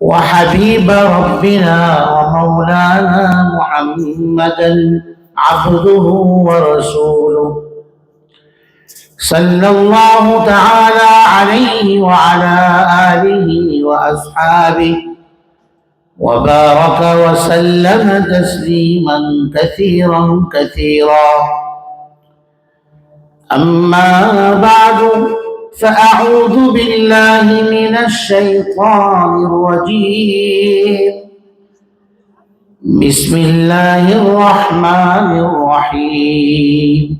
وحبيب ربنا ومولانا محمدا عبده ورسوله. صلى الله تعالى عليه وعلى آله وأصحابه وبارك وسلم تسليما كثيرا كثيرا. أما بعد فأعوذ بالله من الشيطان الرجيم. بسم الله الرحمن الرحيم.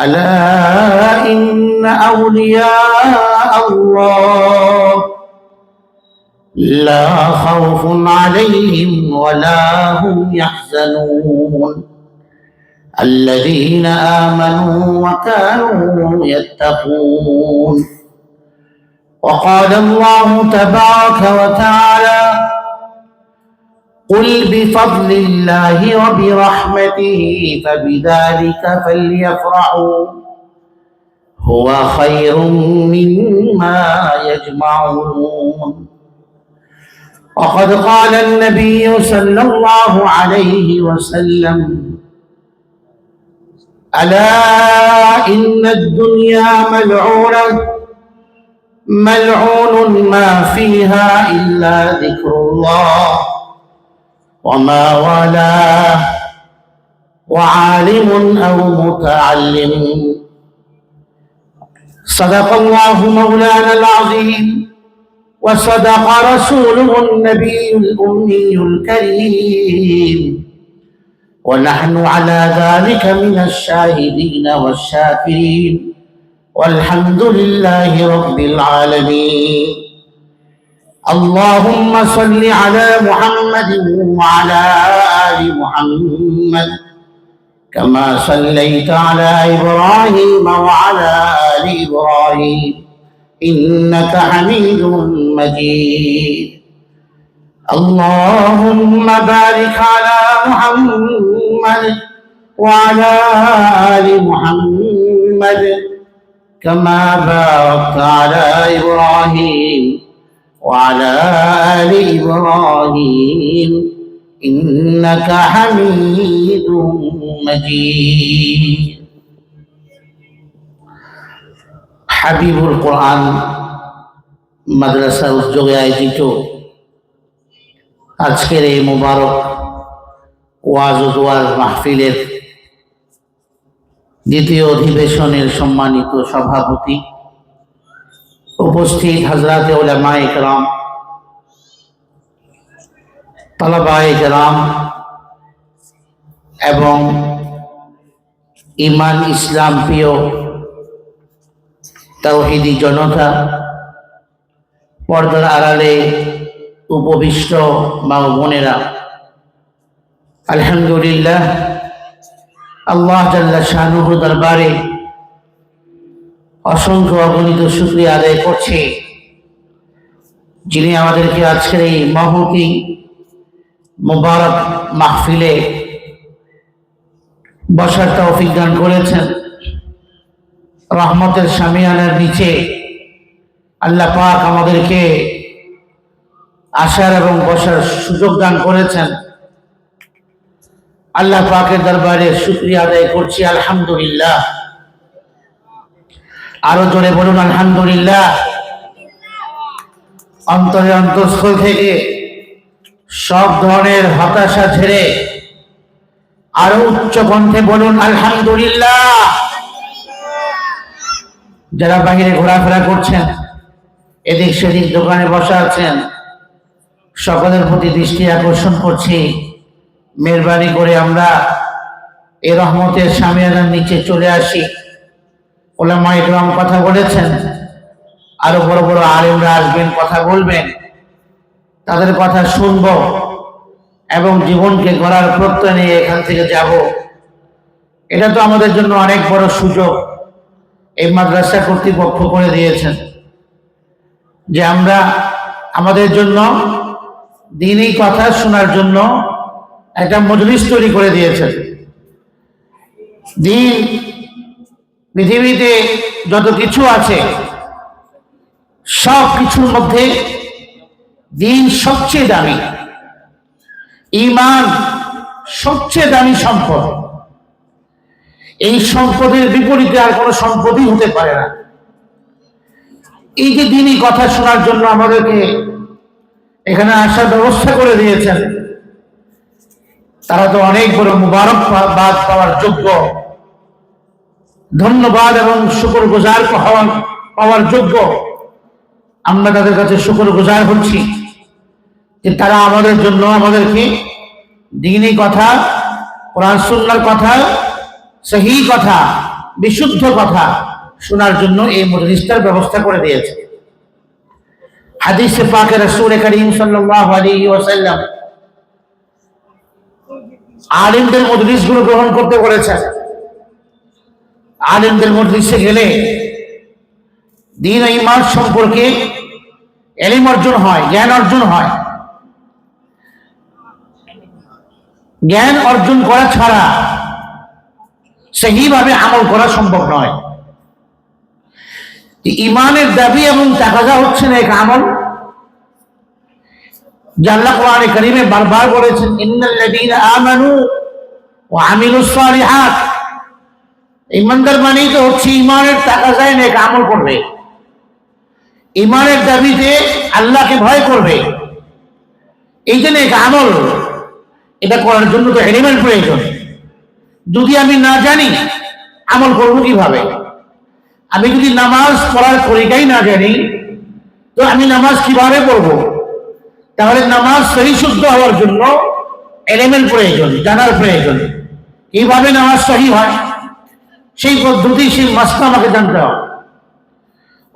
ألا إن أولياء الله لا خوف عليهم ولا هم يحزنون. الذين آمنوا وكانوا يتقون. وقال الله تبارك وتعالى قل بفضل الله وبرحمته فبذلك فليفرحوا. هو خير مما يجمعون. وقد قال النبي صلى الله عليه وسلم ألا إن الدنيا ملعونة ملعون ما فيها إلا ذكر الله وما والاه وعالم أو متعلم. صدق الله مولانا العظيم وصدق رسوله النبي الأمي الكريم. ونحن على ذلك من الشاهدين والشاكرين. والحمد لله رب العالمين. اللهم صل على محمد وعلى آل محمد. كما صليت على إبراهيم وعلى آل إبراهيم. إنك حميد مجيد. اللهم بارك على محمد وعلى آل محمد كما باركت على إبراهيم وعلى آل إبراهيم إنك حميد مجيد হাবিবুল কোরআন মাদ্রাসা উদ্যোগে আয়োজিত আজকের এই মোবারক ওয়াজ ও দোয়াজ মাহফিলের দ্বিতীয় অধিবেশনের সম্মানিত সভাপতি উপস্থিত হজরত ওলামা একরাম তালাবা একরাম এবং ইমান ইসলাম প্রিয় তাওহিদি জনতা, পর্দার আড়ালে উপবিষ্ট ও বোনেরা আলহামদুলিল্লাহ, আল্লাহ জাল্লা দরবারে অসংখ্য অগণিত শুক্রিয়া আদায় করছে। যিনি আমাদেরকে আজকের এই মহতি মোবারক মাহফিলে বসার তৌফিক দান করেছেন। রহমতের সামিয়ানের নিচে আল্লাহ পাক আমাদেরকে আসার এবং বসার সুযোগ দান করেছেন। আল্লাহ পাকের দরবারে শুক্রিয়া আদায় করছি, আলহামদুলিল্লাহ। আরও জোরে বলুন, আলহামদুলিল্লাহ। অন্তরে অন্তঃস্থল থেকে সব ধরনের হতাশা ছেড়ে আরও উচ্চ কণ্ঠে বলুন, আলহামদুলিল্লাহ। যারা বাহিরে ঘোরাফেরা করছেন, এদিক সেদিক দোকানে বসা আছেন, সকলের প্রতি দৃষ্টি আকর্ষণ করছি। মেহরবানি করে আমরা এ রহমতের সামিয়ানার নিচে চলে আসি। ওলামা ইকরাম কথা বলেছেন, আরও বড় বড় আলেমরা আসবেন, কথা বলবেন, তাদের কথা শুনব এবং জীবনকে গড়ার প্রত্যয় নিয়ে এখান থেকে যাব। এটা তো আমাদের জন্য অনেক বড় সুযোগ, এই মাদ্রাসা কর্তৃপক্ষ করে দিয়েছেন যে আমরা আমাদের জন্য দিনই কথা শোনার জন্য একটা মজলিস তৈরি করে দিয়েছেন। দিন, পৃথিবীতে যত কিছু আছে, সব কিছুর মধ্যে দিন সবচেয়ে দামি। ইমান সবচেয়ে দামি সম্পদ। এই সম্পদের বিপরীতে আর কোনো সম্পদই হতে পারে না। এই যে দিনই কথা শোনার জন্য আমাদেরকে এখানে আসার ব্যবস্থা করে দিয়েছেন। তারা তো অনেক বড় মুবারক বাদ পাওয়ার যোগ্য। ধন্যবাদ এবং শুকর গুজার হওয়ার পাওয়ার যোগ্য। আমরা তাদের কাছে শুকর গুজার হচ্ছি যে তারা আমাদের জন্য আমাদেরকে দিনই কথা, কোরআন সুন্নার কথা, সহি কথা, বিশুদ্ধ কথা শোনার জন্য এই মজলিসটার ব্যবস্থা করে দিয়েছে। হাদিসে পাকে রসুল করিম সাল্লাল্লাহু আলাইহি ওয়াসাল্লাম আলিমদের মজলিসগুলো গ্রহণ করতে বলেছেন। আলিমদের মজলিসে গেলে দিন ইমান সম্পর্কে এলিম অর্জন হয়, জ্ঞান অর্জন হয়। জ্ঞান অর্জন করা ছাড়া সেইভাবে আমল করা সম্ভব নয়। ইমানের দাবি এবং তাকাজা হচ্ছে না এক আমল। জাল্লা কোরআনে করিমে বারবার বলেছেন ইন্নাল্লাযীনা আমানু ওয়া আমিলুস সালিহাত। ইমানদার মানেই তো হচ্ছে ইমানের তাকাজায় নেক আমল করবে। ইমানের দাবিতে আল্লাহকে ভয় করবে। এই যে নেক আমল। এটা করার জন্য তো এলিমেন্ট প্রয়োজন। যদি আমি না জানি, আমল করব কীভাবে? আমি যদি নামাজ পড়ার তরিকাই না জানি, তো আমি নামাজ কীভাবে পড়ব? তাহলে নামাজ সহি শুদ্ধ হওয়ার জন্য এলিমেন্ট প্রয়োজন, জানার প্রয়োজন। কীভাবে নামাজ সহি হয়? সেই পদ্ধতি, সেই মাসটা আমাকে জানতে হবে।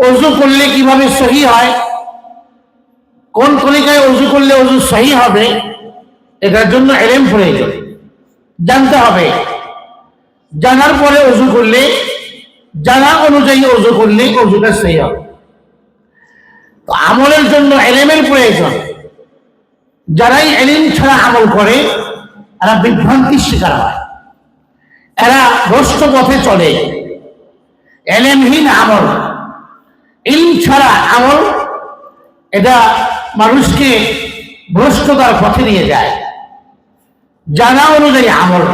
অজু করলে কীভাবে সহি হয়? কোন তরিকায় অজু করলে অজু সহি হবে? এটার জন্য এলেম প্রয়োজন। জানতে হবে। জানার পরে অজু করলে, জানা অনুযায়ী অজু করলে অজুটা সহি হবে। আমলের জন্য এলেমের প্রয়োজন। যারাই এলিম ছাড়া আমল করে, এরা বিভ্রান্তির শিকার হয়। এরা ভ্রষ্ট পথে চলে। এলেমহীন আমল, ইলম ছাড়া আমল, এটা মানুষকে ভ্রষ্টতার পথে নিয়ে যায়। জানা অনুযায়ী আমল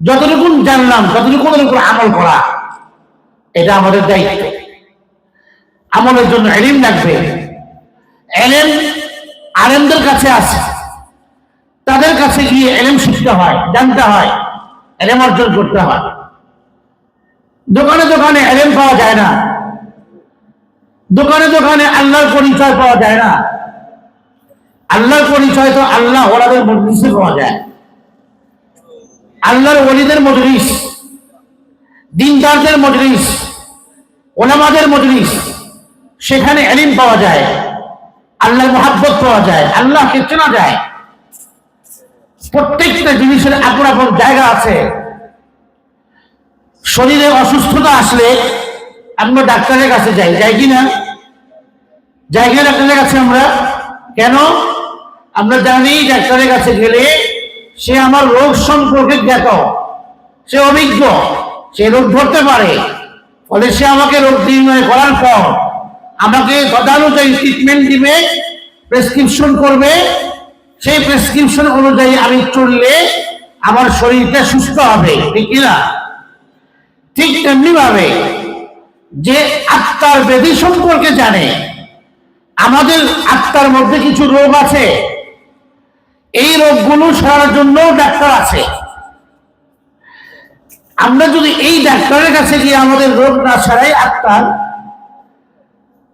যতটুকু জানলাম ততটুকুনের উপর আমল করা, এটা আমাদের দায়িত্ব। আমলের জন্য এলিম লাগবে। এলেম আলেমদের কাছে আছে। তাদের কাছে গিয়ে এলেম শিখতে হয়, জানতে হয়, এলেম অর্জন করতে হয়। দোকানে দোকানে এলেম পাওয়া যায় না। দোকানে দোকানে আল্লাহর পরিচয় পাওয়া যায় না। আল্লাহর পরিচয় তো আল্লাহ ওরাদের মজলিসে পাওয়া যায়। আল্লাহর ওলিদের মজলিস, দিনদারদের মজলিস, ওলামাদের মজলিস, সেখানে এলিম পাওয়া যায়। আল্লাহর মহাব্বত পাওয়া যায়, আল্লাহকে চেনা যায়। প্রত্যেকটা জিনিসের আপন আপন জায়গা আছে। শরীরে অসুস্থতা আসলে আমরা ডাক্তারের কাছে যাই যাই কি না যাই কিনা ডাক্তারের কাছে আমরা? কেন? আমরা জানি ডাক্তারের কাছে গেলে সে আমার রোগ সম্পর্কে জ্ঞাত। সে অভিজ্ঞ, সে রোগ ধরতে পারে। ফলে সে আমাকে রোগ নির্ণয় করার পর আমাকে তদানুযায়ী ট্রিটমেন্ট দিবে প্রেসক্রিপশন করবে। সেই প্রেসক্রিপশন অনুযায়ী আমি চললে আমার শরীরটা সুস্থ হবে, ঠিক কিনা ঠিক তেমনি ভাবে যে আত্মার বেদি সম্পর্কে জানে, আমাদের আত্মার মধ্যে কিছু রোগ আছে। এই রোগগুলো সারার জন্য ডাক্তার আছে। আমরা যদি এই ডাক্তারের কাছে গিয়ে আমাদের রোগ না সারাই আত্মার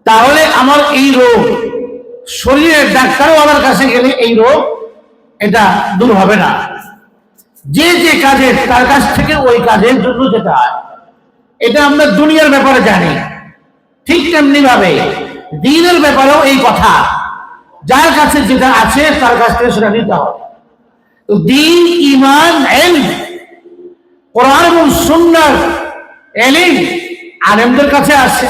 তাহলে আমার এই রোগ, শরীরের ডাক্তারও আমার কাছে গেলে এই রোগ, এটা দূর হবে না। যে যে কাজের তার কাছ থেকে ওই কাজের জন্য যেতে হয়। এটা আমরা দুনিয়ার ব্যাপারে জানি। ঠিক তেমনি ভাবে দিনের ব্যাপারেও এই কথা। যার কাছে যেটা আছে, তার কাছ থেকে সেটা নিতে হবে। তো দিন ইমান কোরআন এবং সুন্নার এলিম আলেমদের কাছে আসে।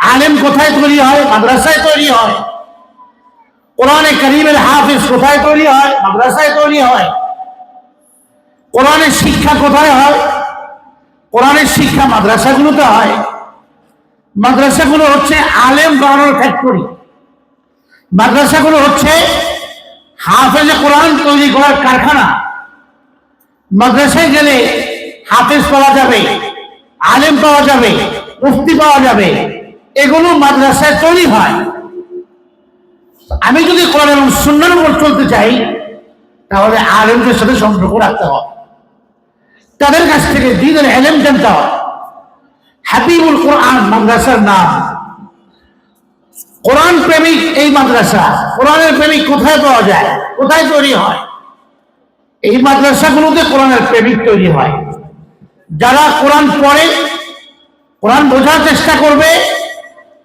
আলেম কোথায় তৈরি হয়? মাদ্রাসায় তৈরি হয়। কোরআনে করিমের হাফিজ কোথায় তৈরি হয়? মাদ্রাসায় তৈরি হয়। কোরআনের শিক্ষা কোথায় হয়? কোরআনের শিক্ষা মাদ্রাসাগুলোতে হয়। মাদ্রাসাগুলো হচ্ছে আলেম বানানোর ফ্যাক্টরি মাদ্রাসাগুলো হচ্ছে হাফেজে কোরআন তৈরি করার কারখানা। মাদ্রাসায় গেলে হাফেজ পাওয়া যাবে, আলেম পাওয়া যাবে, মুফতি পাওয়া যাবে। এগুলো মাদ্রাসায় তৈরি হয়। আমি যদি কোরআন এবং সুন্নার উপর চলতে চাই, তাহলে আলেমদের সাথে সম্পর্ক রাখতে হবে। তাদের কাছ থেকে দিনের এলেম জানতে হবে। হাবিবুল কোরআন মাদ্রাসার নাম। কোরআন প্রেমিক এই মাদ্রাসা। কোরআনের প্রেমিক কোথায় পাওয়া যায়? কোথায় তৈরি হয়? এই মাদ্রাসাগুলোতে কোরআনের প্রেমিক তৈরি হয়। যারা কোরআন পড়ে, কোরআন বোঝার চেষ্টা করবে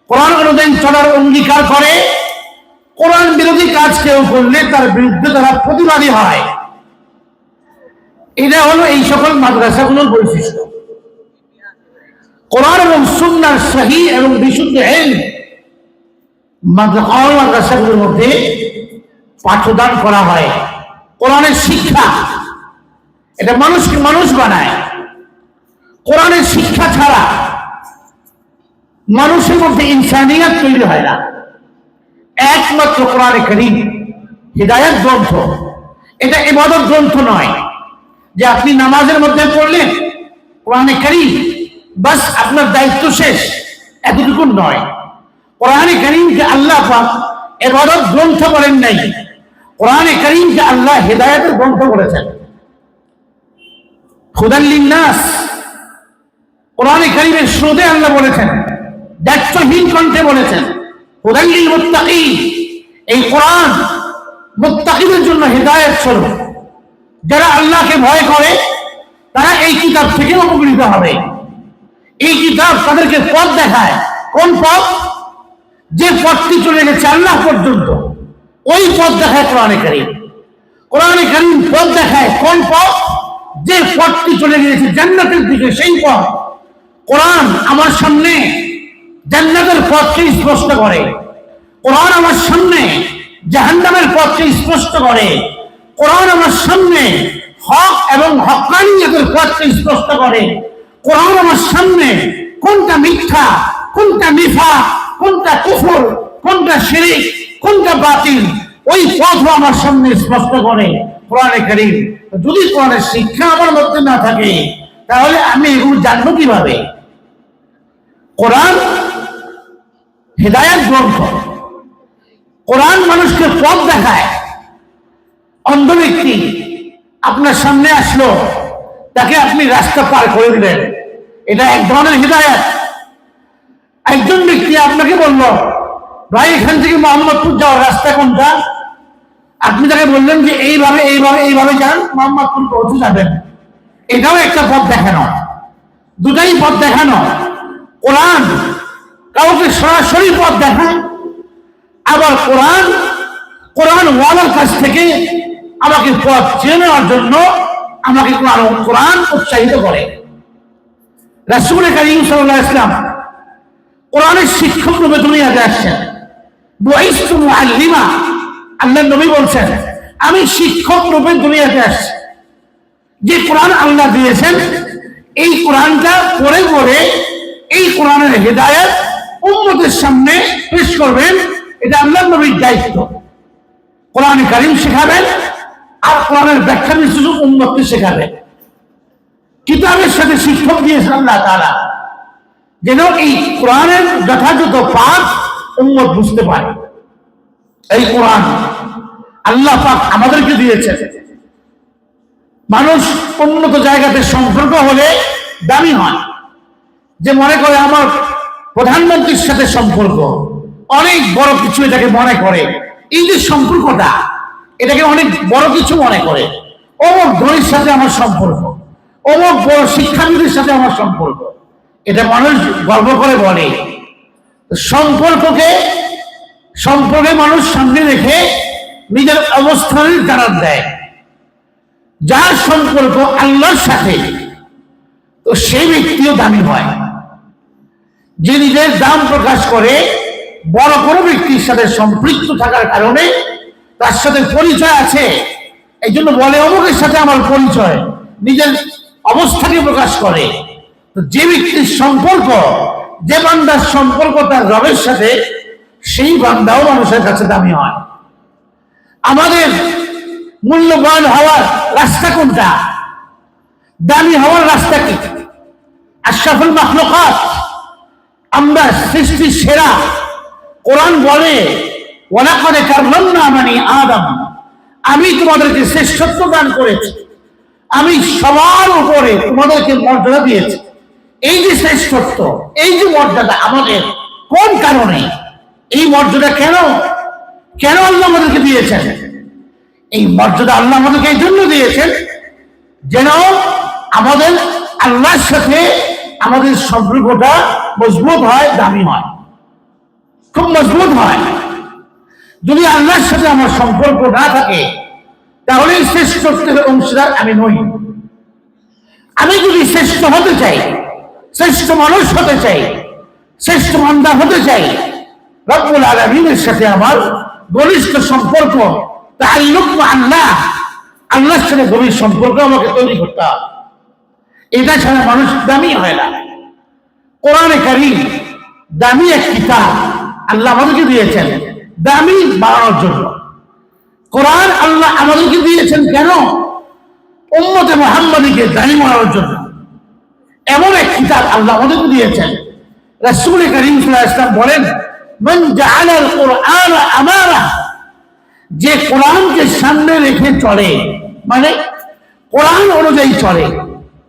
কোরআন অনুযায়ী চলার অঙ্গীকার করে, কোরআন বিরোধী কাজ কেউ করলে তার বিরুদ্ধে তারা প্রতিবাদী হয়। এটা হলো এই সকল মাদ্রাসাগুলোর বৈশিষ্ট্য। কোরআন এবং সুন্নার সহি এবং বিশুদ্ধ এল মাদ্রাসাগুলোর মধ্যে পাঠদান করা হয়। কোরআনের শিক্ষা, এটা মানুষকে মানুষ বানায়। কোরআনের শিক্ষা ছাড়া মানুষের মধ্যে ইনসানিয়াত তৈরি হয় না। একমাত্র কোরআনে করিম হৃদায়ত গ্রন্থ। এটা এবাদত গ্রন্থ নয়। যে আপনি নামাজের মধ্যে পড়লেন, কোরআনে করিম, বাস আপনার দায়িত্ব শেষ। এতটুকু নয়। কোরআনে করিমকে আল্লাহ পাক এবাদত গ্রন্থ বলেন নাই। কোরআনে করিমকে আল্লাহ হেদায়তের গ্রন্থ বলেছেন। হুদাল্লিন নাস কোরআনে করিমের স্রোতে আল্লাহ বলেছেন দায়িত্বহীন কণ্ঠে বলেছেন হুদাল্লিল মুত্তাকি এই কোরআন মুত্তাকিদের জন্য হেদায়ত স্বরূপ। যারা আল্লাহকে ভয় করে, তারা এই কিতাব থেকে উপকৃত হবে। এই কিতাব তাদেরকে পথ দেখায়। কোন পথ? যে পথটি চলে গেছে আল্লাহ পর্যন্ত, ওই পথ দেখায় কোরআনে কারিম। কোরআনে কারিম পথ দেখায় কোন পথ? যে পথটি চলে গিয়েছে জান্নাতের দিকে, সেই পথ। কোরআন আমার সামনে জান্নাতের পথকে স্পষ্ট করে। কোরআন আমার সামনে, জাহান্নামের পথকে স্পষ্ট করে। কোরআন আমার সামনে, হক এবং হকানিয়তের পথকে স্পষ্ট করে। কোরআন আমার সামনে, কোনটা মিথ্যা, কোনটা মিফা কোনটা কুফর, কোনটা শিরিক, কোনটা বাতিল, ওই পথও আমার সামনে স্পষ্ট করে। কোরআনে কারিম, যদি কোরআনের শিক্ষা আমার মধ্যে না থাকে, তাহলে আমি এগুলো জানব কীভাবে? কোরআন হৃদায়ত গ্রন্থ কোরআন মানুষকে পথ দেখায়। অন্ধ ব্যক্তি আপনার সামনে আসলো, তাকে আপনি রাস্তা পার করে দিলেন। এটা এক ধরনের হৃদায়ত। একজন ব্যক্তি আপনাকে বলল, ভাই, এখান থেকে মোহাম্মদপুর যাওয়ার রাস্তা কোনটা? আপনি তাকে বললেন যে, এইভাবে এইভাবে এইভাবে যান, মোহাম্মদপুর পৌঁছে যাবেন। এটাও একটা পথ দেখানো। দুটাই পথ দেখানো। কোরআন কাউকে সরাসরি পথ দেখায় আবার কোরআন কোরআন ওয়ালার কাছ থেকে আমাকে পথ চেয়ে নেওয়ার জন্য আমাকে কোরআন কোরআন উৎসাহিত করে। রাসুল করিম সাল্লাহ ইসলাম কোরআনের শিক্ষক রূপে দুনিয়াতে আসছেন। আল্লিমা আল্লাহ নবী বলছেন, আমি শিক্ষক রূপে দুনিয়াতে আসছি। যে কোরআন আল্লাহ দিয়েছেন, এই কোরআনটা পড়ে পড়ে এই কোরআনের হেদায়ত উম্মতের সামনে পেশ করবেন, এটা আল্লাহ নবীর দায়িত্ব। কোরআন কারিম শেখাবেন, আর কোরআনের ব্যাখ্যা বিশ্লেষণ উন্মতকে শেখাবেন। কিতাবের সাথে শিক্ষক দিয়েছেন আল্লাহ তারা। যেন এই কোরআনের যথাযথ পাঠ উন্মত বুঝতে পারে। এই কোরআন আল্লাহ পাক আমাদেরকে দিয়েছে মানুষ উন্নত জায়গাতে সম্পর্ক হলে দামি হয়। যে মনে করে, আমার প্রধানমন্ত্রীর সাথে সম্পর্ক। অনেক বড় কিছু এটাকে মনে করে। এই যে সম্পর্কটা এটাকে অনেক বড় কিছু মনে করে। অমুক ধনীর সাথে আমার সম্পর্ক, অমুক বড় শিক্ষাবিদের সাথে আমার সম্পর্ক। এটা মানুষ গর্ব করে বলে। সম্পর্ককে, সম্পর্কে মানুষ সামনে রেখে নিজের অবস্থানের জানান দেয়। যার সম্পর্ক আল্লাহর সাথে, তো সেই ব্যক্তিও দামি হয়। যে নিজের দাম প্রকাশ করে, বড় কোনো ব্যক্তির সাথে সম্পৃক্ত থাকার কারণে তার সাথে পরিচয় আছে। এই জন্য বলে অমুকের সাথে আমার পরিচয়, নিজের অবস্থাকে প্রকাশ করে। যে ব্যক্তির সম্পর্ক, যে বান্দার সম্পর্ক তার রবের সাথে, সেই বান্দাও মানুষের কাছে দামি হয়। আমাদের মূল্যবান হওয়ার রাস্তা কোনটা? দামি হওয়ার রাস্তা কি? আশরাফুল মাখলুকাত আমরা সৃষ্টির সেরা। কোরআন বলে ওলা করে কারলাম না মানে আদম। আমি তোমাদেরকে শ্রেষ্ঠত্ব দান করেছি। আমি সবার উপরে তোমাদেরকে মর্যাদা দিয়েছি। এই যে শ্রেষ্ঠত্ব, এই যে মর্যাদা আমাদের, কোন কারণে? এই মর্যাদা কেন? কেন আল্লাহ আমাদেরকে দিয়েছেন? এই মর্যাদা আল্লাহ আমাদেরকে এই জন্য দিয়েছেন যেন আমাদের আল্লাহর সাথে আমাদের সম্পর্কটা মজবুত হয়, দামি হয়। খুব মজবুত হয়। যদি আল্লাহর সাথে আমার সম্পর্ক না থাকে তাহলে শ্রেষ্ঠত্বের অংশীদার আমি নই। আমি যদি শ্রেষ্ঠ হতে চাই, শ্রেষ্ঠ মানুষ হতে চাই, শ্রেষ্ঠ মান্দা হতে চাই, রব্বুল আলমিনের সাথে আমার ঘনিষ্ঠ সম্পর্ক তাল্লুক আল্লাহ, আল্লাহর সাথে গভীর সম্পর্ক আমাকে তৈরি করতে হবে। এটা ছাড়া মানুষ দামি হয় না। কোরআনে কারিম দামি এক কিতাব আল্লাহ আমাদেরকে দিয়েছেন, দামি বাড়ানোর জন্য। কোরআন আল্লাহ আমাদেরকে দিয়েছেন কেন? উম্মতে মোহাম্মদীকে দামি বাড়ানোর জন্য। এমন এক কিতাব আল্লাহ আমাদেরকে দিয়েছেন। রাসূল করিম আলাইহি বলেন, মান জাআলাল কোরআন আমারা। যে কোরআনকে সামনে রেখে চলে মানে কোরআন অনুযায়ী চলে।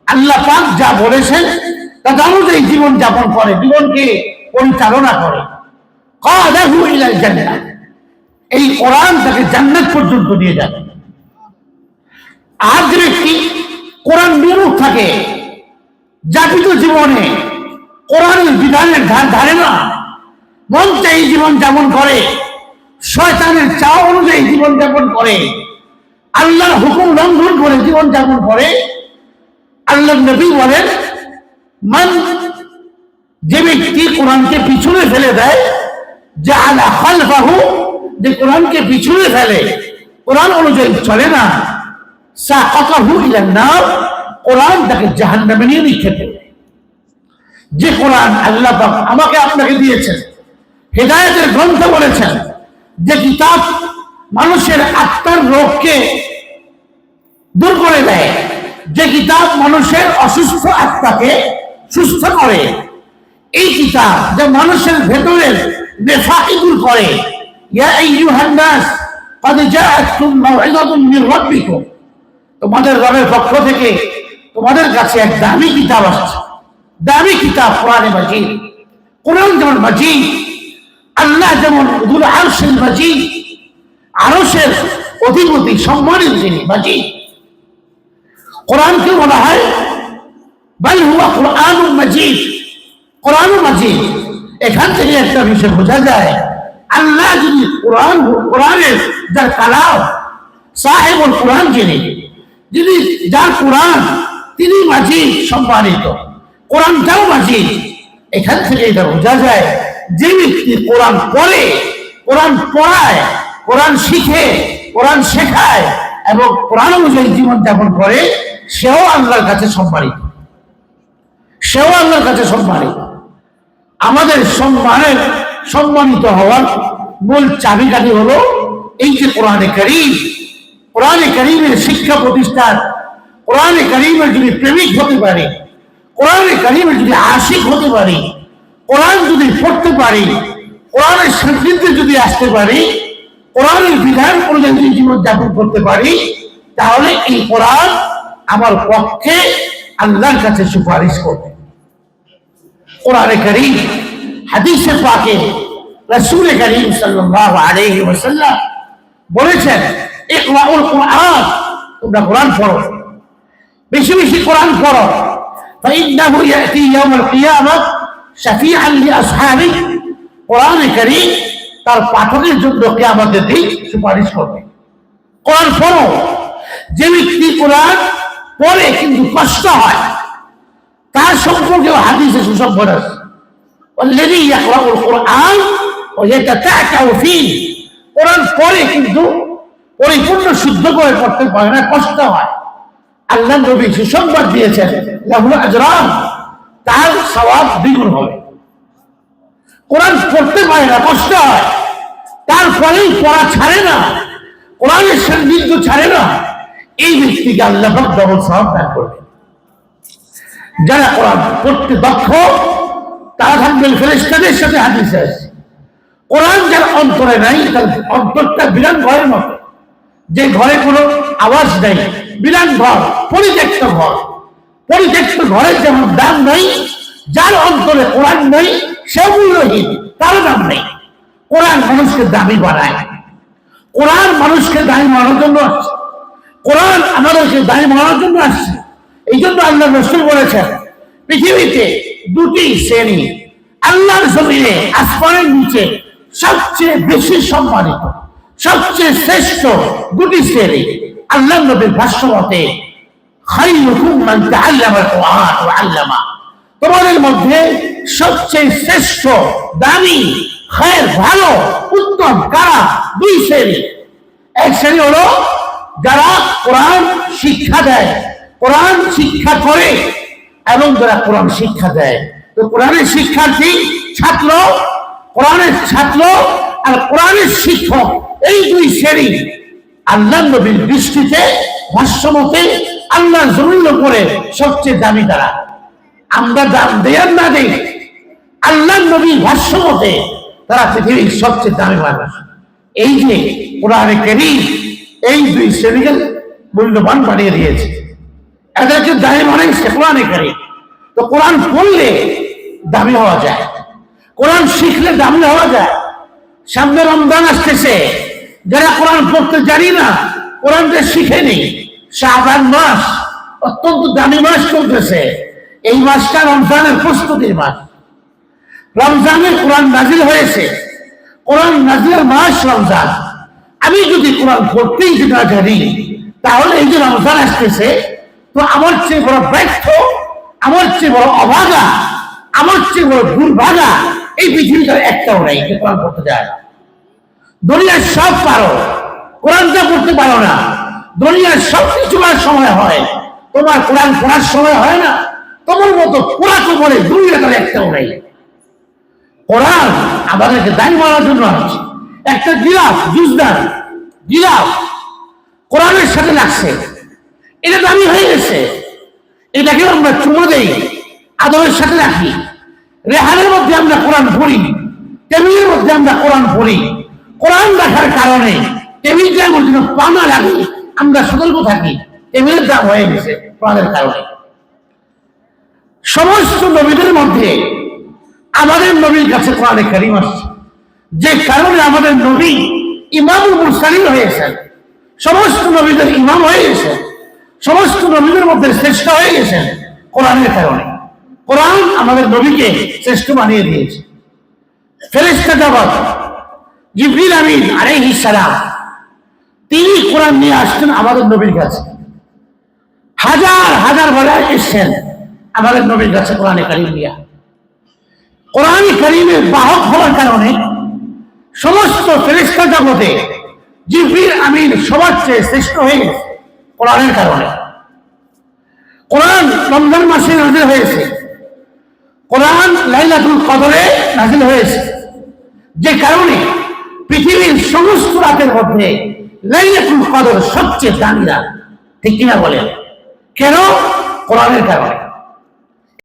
আল্লাহ পাক যা বলেছেন অনুযায়ী জীবন যাপন করে, জীবনকে পরিচালনা করে। এই কোরআন তাকে জান্নাত পর্যন্ত নিয়ে যাবে। আর যে ব্যক্তি কোরআন বিমুখ থাকে, যাপিত জীবনে কোরআনের বিধানের ধার ধারে না মন চাই জীবন যাপন করে, শয়তানের চাওয়া অনুযায়ী জীবন যাপন করে, আল্লাহর হুকুম লঙ্ঘন করে জীবন যাপন করে, আল্লাহ নবী বলেন মান যে ব্যক্তি কোরআনকে পিছনে ফেলে দেয়, যে আলা খালফাহু, যে কোরআনকে পিছনে ফেলে, কোরআন অনুযায়ী চলে না, সাকাতাহু ইলান নার, কোরআন তাকে জাহান্নামে নিয়ে নিক্ষেপ যে কোরআন আল্লাহ পাক আমাকে আপনাকে দিয়েছেন, হেদায়েতের গ্রন্থ বলেছেন, যে কিতাব মানুষের আত্মার রোগকে দূর করে দেয়, যে কিতাব মানুষের অসুস্থ আত্মাকে সুস্থ করে এই কিতাব যা মানুষের ভেতরের নেফাকি দূর করে ইয়া আইয়ুহান নাস قد جاءتكم موعظة من ربكم তোমাদের রবের পক্ষ থেকে তোমাদের কাছে এক দামি কিতাব আসছে দামি কিতাব কোরআনে মাজিদ কোরআন যেমন মাজিদ আল্লাহ যেমন উদুল আরশের মাজিদ আরশের অধিপতি সম্মানিত যিনি মাজিদ কোরআনকে বলা হয় বাল হুয়া কোরআন মাজিদ কোরআন মাজিদ। এখান থেকে একটা বিষয় বোঝা যায়, আল্লাহ যিনি কোরআন, কোরআনের যার কালাম, সাহেবুল কোরআন যিনি যিনি যার কোরআন, তিনি মাজিদ সম্মানিত কোরআনটাও মাজিদ। এখান থেকে এটা বোঝা যায়, যে ব্যক্তি কোরআন পড়ে, কোরআন পড়ায়, কোরআন শিখে, কোরআন শেখায় এবং কোরআন অনুযায়ী জীবন যাপন করে, সেও আল্লাহর কাছে সম্মানিত সেও আল্লাহর কাছে সম্মানিত আমাদের সম্মানের সম্মানিত হওয়ার মূল চাবিকাঠি হলো এই যে কোরআনে করিম। কোরআনে করিমের শিক্ষা প্রতিষ্ঠান, কোরআনে করিমের যদি প্রেমিক হতে পারে, কোরআনে করিমের যদি আশিক হতে পারে, কোরআন যদি পড়তে পারি, কোরআনের সান্নিধ্যে যদি আসতে পারি, কোরআনের বিধান অনুযায়ী যদি জীবন যাপন করতে পারি, তাহলে এই কোরআন আমার পক্ষে আল্লাহর কাছে সুপারিশ করবে। কোরআনে করিম হাদিসে পাকে রসুল করিম সাল্লাল্লাহু আলাইহি ওয়াসাল্লাম বলেছেন ইকরাউল কোরআন তোমরা কোরআন পড়ো বেশি বেশি কোরআন পড়ো فإنه يأتي يوم القيامة شفيعا لأصحابه কোরআন করিম তার পাঠকের জন্য কে আমাদের দিক সুপারিশ করবে কোরআন পড়ো যে ব্যক্তি কোরআন পড়ে কিন্তু কষ্ট হয় তার সম্পর্কে হাদিসে সুসংবাদ আছে والذي يقرأ القرآن ويتتعتع فيه কোরআন পড়ে কিন্তু পরিপূর্ণ শুদ্ধ করে পড়তে পারে না কষ্ট হয় আল্লাহ নবী সুসংবাদ দিয়েছেন লাহুল আজরাম তার সওয়াব দ্বিগুণ হবে কোরআন পড়তে পারে না কষ্ট হয় তারপরেই পড়া ছাড়ে না কোরআনের সান্নিধ্য ছাড়ে না এই ব্যক্তিকে আল্লাহ পাক ডবল সওয়াব দান করবে যারা কোরআন পড়তে দক্ষ, তারা থাকবেন ফেরেস্তাদের সাথে হাদিসে। কোরআন যার অন্তরে নাই, তার অন্তরটা বিরান ঘরের মতো। যে ঘরে কোনো আওয়াজ নেই বিরান ঘর, পরিত্যক্ত ঘর। পরিত্যক্ত ঘরের যেমন দাম নাই, যার অন্তরে কোরআন নেই সে মূল্যহীন তার দাম নেই। কোরআন মানুষকে দামি বানায়। কোরআন মানুষকে দায়ী মানার জন্য আসছে। কোরআন আমাদেরকে দায়ী মানার জন্য আসছে। এই জন্য আল্লাহ রসুল বলেছেন, পৃথিবীতে দুটি শ্রেণি, আল্লাহর জমিনে আসমানের নিচে সবচেয়ে বেশি সম্মানিত, সবচেয়ে শ্রেষ্ঠ দুটি শ্রেণি আল্লাহ নবীর ভাষ্য মতে তোমাদের মধ্যে সবচেয়ে শ্রেষ্ঠ, দামি, খায়ের ভালো, উত্তম কারা? দুই শ্রেণি। এক শ্রেণি হলো যারা কোরআন শিক্ষা দেয়। কোরআন শিক্ষা করে এবং যারা কোরআন শিক্ষা দেয়। তো কোরআনের শিক্ষার্থী ছাত্র, কোরআনের ছাত্র আর কোরআনের শিক্ষক, এই দুই শ্রেণি আল্লাহ নবীর দৃষ্টিতে, ভাষ্যমতে আল্লাহ জমিন করে সবচেয়ে দামি তারা। আমরা দাম দেয়ার না দেই, আল্লাহ নবীর ভাষ্যমতে তারা পৃথিবীর সবচেয়ে দামি মানুষ। এই যে কোরআনে কেরিম এই দুই শ্রেণীকে মূল্যবান বানিয়ে দিয়েছে। এদেরকে দামি বানিয়েছে কোরআনে কেরিম। তো কোরআন পড়লে দামি হওয়া যায়। কোরআন শিখলে দামি হওয়া যায়। সামনে রমজান আসতেছে। যারা কোরআন পড়তে জানি না কোরআনটা শিখেনি শাহবান মাস অত্যন্ত দামি মাস চলতেছে। এই মাসটা রমজানের প্রস্তুতির মাস। রমজানে কোরআন নাজিল হয়েছে। কোরআন নাজিলের মাস রমজান। আমি যদি কোরআন পড়তেই না জানি, তাহলে এই যে রমজান আসতেছে তো আমার চেয়ে বড় ব্যর্থ, আমার চেয়ে বড় অভাগা আমার চেয়ে বড় দুর্ভাগা, এই পৃথিবীটার একটাও নাই কোরআন পড়তে যায় না। দুনিয়ার সব পারো কোরআনটা পড়তে পারো না। দুনিয়ার সব কিছু সময় হয়, তোমার কোরআন পড়ার সময় হয় না, তোমার মতো তো বলে দুনিয়াটার একটাও নাই। কোরআন আমাদেরকে দায়ী মারার জন্য আছে একটা গিলাফ, জুজদার, গিলাফ কোরআনের সাথে লাগছে। এটা দামি হয়ে গেছে। এটাকে আমরা চুমো দেই আদরের সাথে রাখি। রেহানের মধ্যে আমরা কোরআন পড়ি টেবিলের মধ্যে আমরা কোরআন পড়ি। কোরআন রাখার কারণে টেবিলটার মধ্যে যেন পানা লাগে, আমরা সতর্ক থাকি। টেবিলের দাম হয়ে গেছে কোরআনের কারণে। সমস্ত নবীদের মধ্যে আমাদের নবীর কাছে কোরআনে কারিম আসছে। যে কারণে আমাদের নবী ইমামুল মুরসালিন হয়েছেন। সমস্ত নবীদের ইমাম হয়ে গেছেন সমস্ত নবীদের মধ্যে শ্রেষ্ঠ হয়ে গেছেন কোরআনের কারণে। কোরআন আমাদের নবীকে শ্রেষ্ঠ বানিয়ে দিয়েছে। ফেরেস্তা জগৎ, জিবরিল আমিন আলাইহিস সালাম, তিনি কোরআন নিয়ে আসতেন আমাদের নবীর কাছে। হাজার হাজার বেলায় এসছেন আমাদের নবীর কাছে কোরআনে কারিম দিয়া কোরআন করিমের বাহক হওয়ার কারণে সমস্ত ফেরেস্তা জগতে জিবরিল আমিন সবার চেয়ে শ্রেষ্ঠ হয়ে গেছে। কোরআনের কারণে। কোরআন রমজান মাসে নাজিল হয়েছে। কোরআন লাইলাতুল কদরে নাজিল হয়েছে। যে কারণে পৃথিবীর সমস্ত রাতের মধ্যে লাইলাতুল কদর সবচেয়ে দামি রাত ঠিক কিনা বলেন? কেন? কোরআনের কারণে।